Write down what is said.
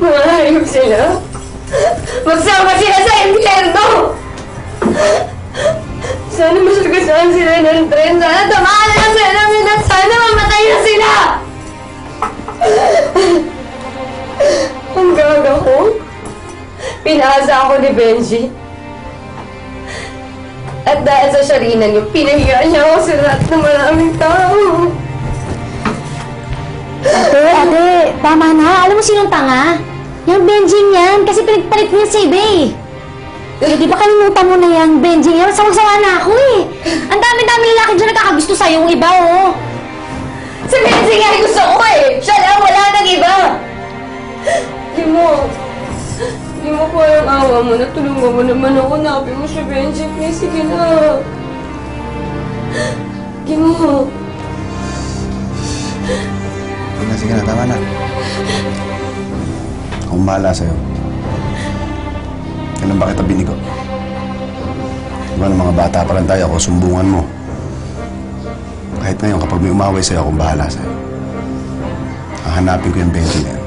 Mga hayop sila. Magsama sila sa impyerno! Sana masagasaan sila ng tren. Sana tamaan na lang sila ng at sana mamatay na sila! Ang gaga ko. Pinaasa ako ni Benji. At dahil sa sarina niyo, pinahiya niya ako sa lahat ng maraming tao. Tama na. Alam mo sinong tanga? Yung Benjing yan, kasi pinagpalit niya si Ibe eh. Eh, di ba kalimutan mo na yan, Benjing yan? Sawang-sawa na ako eh. Ang dami-dami lalaki dyan nagkakagusto sa'yo yung iba, oh. Si Benji nga yung gusto ko eh! Siya lang, wala nang iba! Di mo, di mo po yung awa mo. Natulungan mo naman ako. Nabi mo si Benji. Please, sige na. Di mo. Na, sige na, tama na. Akong bahala sa'yo. Kailan ba kita binigo? Diba ng mga bata pa lang tayo, ako sumbungan mo. Kahit ngayon, kapag may umaway sa'yo, akong bahala sa'yo. Hahanapin ko yung Benji na yan.